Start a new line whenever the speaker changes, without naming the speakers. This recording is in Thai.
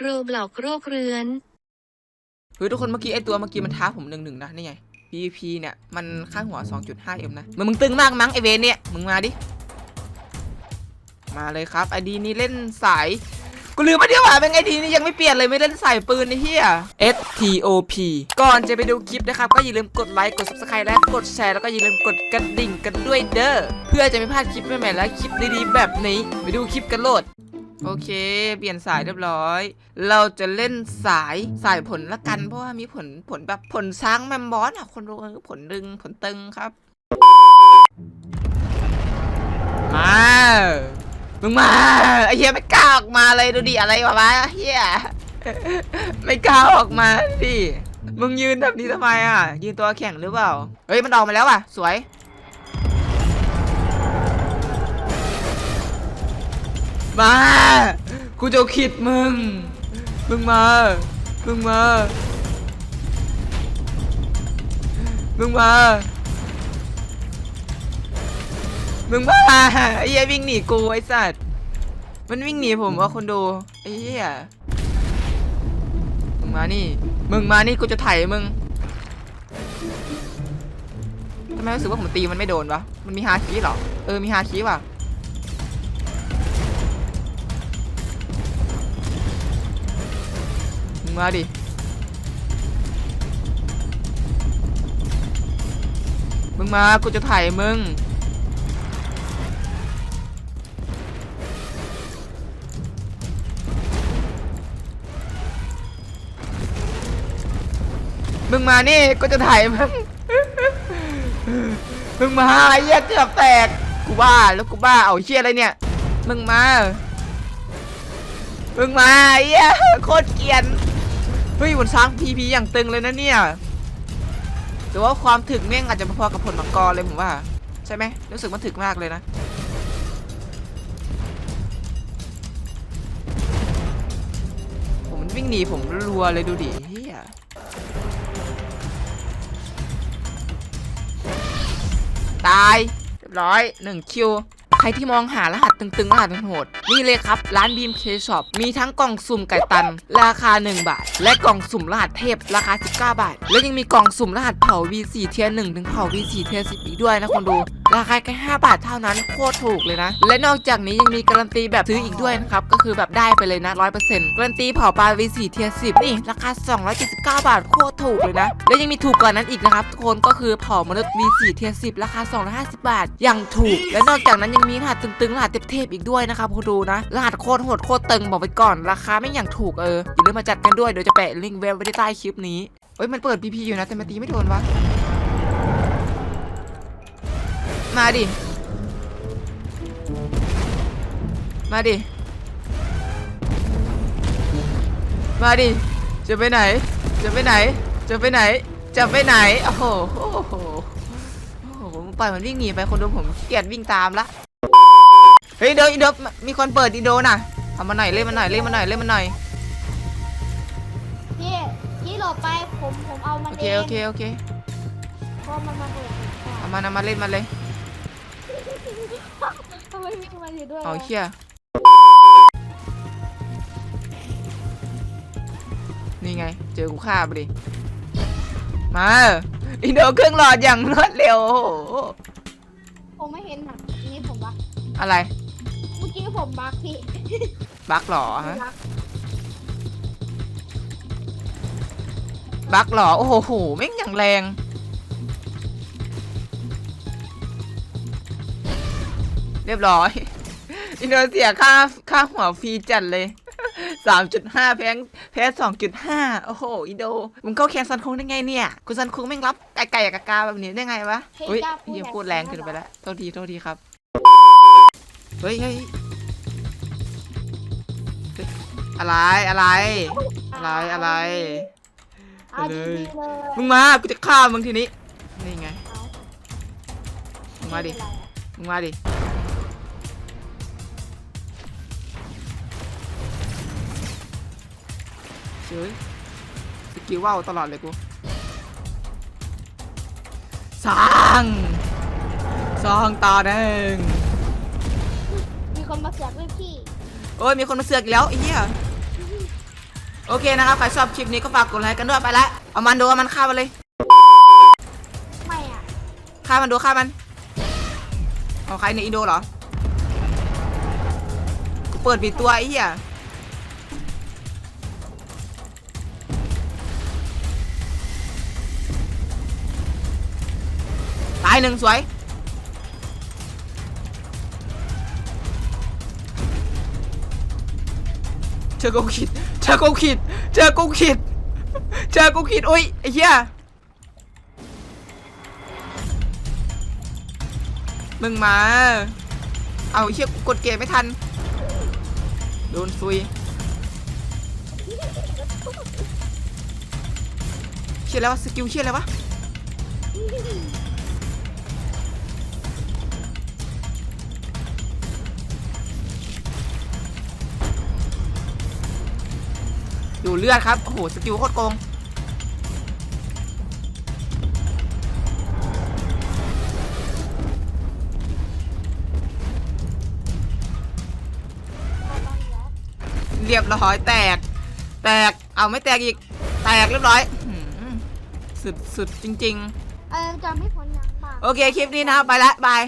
โรบล็อกโรคเรื้อน
เฮ้ยทุกคนเมื่อกี้ไอตัวเมื่อกี้มันท้าผมหนึ่งหนึ่งนะนี่ไง PVP เนี่ยมันค่าหัว 2.5M นะมึงมึงตึงมากมั้งไอเวนเนี่ยมึงมาดิ มาเลยครับไอดีนี้เล่นสายกูลืมไปเดียวว่าเป็นไอดีนี่ยังไม่เปลี่ยนเลยไม่เล่นสายปืนไอ้เหี้ย S T O P ก่อนจะไปดูคลิปนะครับ ก็อย่าลืมกดไลค์กด subscribe และกดแชร์แล้วก็อย่าลืมกดกระดิ่งกันด้วยเด้อเพื่อจะไม่พลาดคลิปใหม่ๆและคลิปดีๆแบบนี้ ไปดูคลิปกันโหลด โอเค เปลี่ยนสายเรียบร้อย เราจะเล่นสายสายผลละกันเพราะว่ามีผลผลแบบผลช้างแมมบอสอะคนรู้ผลดึงผลตึงครับ มามึงมาไอ้เหี้ยไม่กล้าออกมาเลยดูดิอะไรวะวะเหี้ยไม่กล้าออกมาดิมึงยืนแบบนี้ทำไมอะ ยืนตัวแข็งหรือเปล่า เฮ้ยมันออกมาแล้วอะ สวย มา กูจะขิดมึง มึงมา มึงมา มึงมา มึงมาไอ้เหี้ยวิ่งหนีกูไอ้สัตว์ มันวิ่งหนีผมว่าคนดูไอ้เหี้ย มึงมานี่ มึงมานี่กูจะไถมึงทำไมรู้สึกว่าผมตีมันไม่โดนวะ มันมีฮาคีเหรอ เออ มีฮาคีว่ะ มึงมาดิ มึงมา กูจะถ่ายมึง มึงมานี่ กูจะถ่ายมึง มึงมาไอ้เหี้ยเกือบแตก กูบ้า แล้วกูบ้า เอาเชี่ยอะไรเนี่ย มึงมามึงมาไอ้เหี้ยโคตรเกรียน เฮ้ยบนช้างพีพีอย่างตึงเลยนะเนี่ยแต่ว่าความถึกแม่งอาจจะพอกับผลมังกรเลยผมว่า ใช่ไหมรู้สึกมันถึกมากเลยนะผมวิ่งหนีผมรัวเลยดูดิเฮียตายเรียบร้อยหนึ่งคิว รที่มองหารหัสตึงๆ รหัสโหดนี่เลยครับ ร้านบีมเคช็อปมีทั้งกล่องสุ่มไก่ตัน ราคา 1 บาท และกล่องสุ่มรหัสเทพราคา 19 บาท และยังมีกล่องสุ่มรหัสเผา V4 เทียร์1ถึงเผา V4 เทียร์10อีกด้วยนะคนดูราคาแค่5บาทเท่านั้นโคตรถูกเลยนะ และนอกจากนี้ยังมีการันตีแบบซื้ออีกด้วยนะครับ ก็คือแบบได้ไปเลยนะ 100%การันตีเผาปลา V4 เทียร์10 นี่ ราคา 279 บาทโคตรถูกเลยนะ และยังมีถูกกว่านั้นอีกนะครับทุกคนก็คือเผามนุษย์ V4 เทียร์10 ราคา 250 บาทอย่างถูก และนอกจากนั้นยังมีรหัสตึงๆรหัสเทพๆอีกด้วยนะครับคุณดูนะรหัสโคตรโหดโคตรตึงบอกไปก่อนราคาไม่อย่างถูกเอออย่าลืมมาจัดกันด้วยเดี๋ยวจะแปะลิงก์เว็บไว้ใต้คลิปนี้เฮ้ยมันเปิด PP อยู่นะแต่มันตีไม่โดนวะมาดิ มาดิ มาดิ จะไปไหน จะไปไหน จะไปไหน จะไปไหน โอ้โห โอ้โห โอ้โหผมปล่อยมันวิ่งหนีไปคนดูผมเกลียจวิ่งตามละ เฮ้ยเดี๋ยวเดี๋ยวมีคนเปิดอีโดน่ะเอามาหน่อยเล่นมาหน่อยเล่นมาหน่อยเล่นมาหน่อย
พี่พี่หลบไปผมผมเอามัน
โอ
เอ
เค
ง
โอเคโอเค
เพราะมันมาเปิด
เอามาเอามาเล่นมาเลย
ทำไมวิ่งมาอยู่ด้วย
เอา
วะ
เชี่ยนี่ไง เจอกูฆ่าไปดิมาอีโดเครื่องหลอดอย่างรวดเร็วโอ้โห
ผมไม่เห็นหนักนี่ผมบัก
อะไร
เมื่อกี้ ผมบักพี่
บั๊กเหรอฮะ
บัก
บั๊กเหรอ โอ้โหแม่งอย่างแรง เรียบร้อย อินโดนีเซียค่าค่าหัวฟรีจัดเลยสามจุดห้าแพงแพ้สองจุดห้าโอ้โหอินโดมึงเข้าแข่งซันคุงได้ไงเนี่ย คุณซันคุงแม่งรับไก่ไก่กากาแบบนี้ได้ไงวะเฮ้ยเหี้ยพูดแรงเกินไปแล้วโทษทีโทษทีครับ เฮ้ยเฮ้ยเฮ้ย อะไรอะไร อะไรอะไร
เอา
เล
ดี
ย
ๆเลย
มึงมากูจะฆ่ามึงทีนี้นี่ไง
เอา
มึงมาดิ
ไเป็นไรอะ
มึงมาดิเฉยสกิลว่าวตลอดเลยกูสร้างสร้างตาแดง
มีคนมาเสือกด้วยพี่
โอ้ยมีคนมาเสือกอีกแล้วไอ้เหี้ย โอเคนะครับ ใครชอบคลิปนี้ก็ฝากกดไลค์กันด้วยไปละเอามันดูเอามันฆ่ามันเลย
ไม่อะ
ฆ่ามันดูฆ่ามันเอาใครในยอินโดเหรอกูเปิดปิดตัวไอ้เหี้ยตายหนึ่งสวย อกูขิดเจอกูขิดเจอกูขิดเจอกูขิดอุ้ยไอ้เหี้ยมึงมา เอาเหี้ยกูกดเกมไม่ทัน โดนซุยเชี่ยแล้วะสกิลเชี่ยแล้ววะ ดูเลือดครับ โอ้โห สกิลโคตรโกง เรียบร้อยแตก แตก เอาไม่แตกอีก แตกเรียบร้อยอื้อหือสุดสุดจริง
เออจะไม่พ้นยังบ้าง
ๆโอเค คลิปนี้นะครับไปละบาย